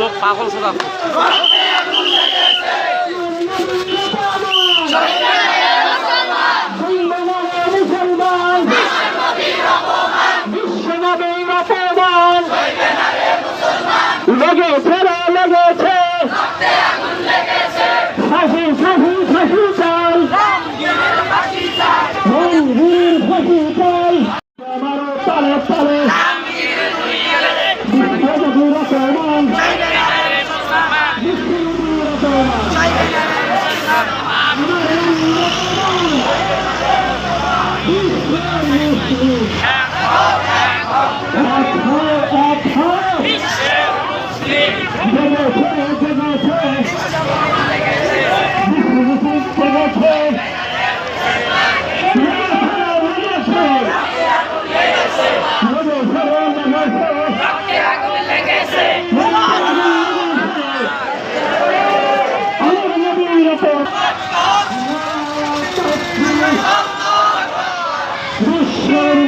লোক পাগল সাদা Hey! Lord.